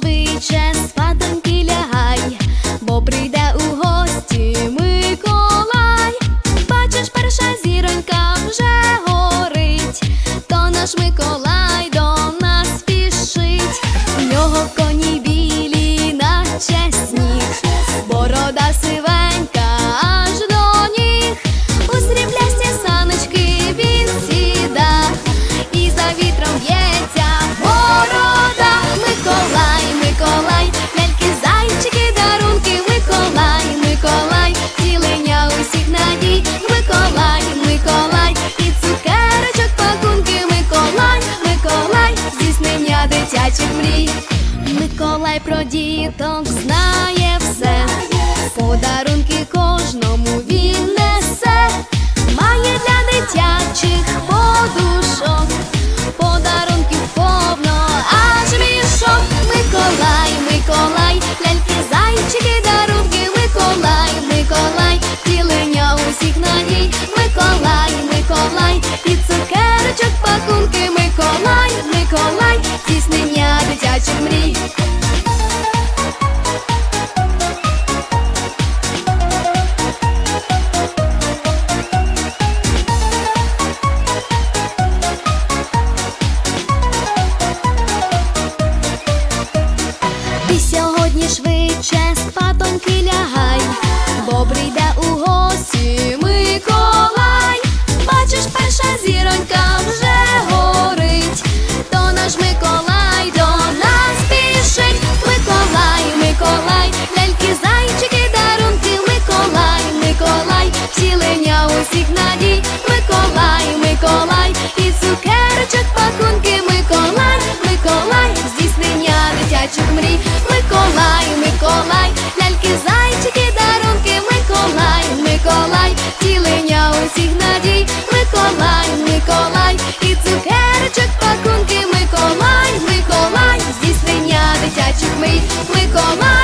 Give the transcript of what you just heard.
sweet. Нехай про діток знає все, подарунки кожному він несе, має для дитячих подушок, подарунків повно, аж мішок, Миколай, Миколай. Сьогодні швидше спатоньки лягай, бо прийде. Микола.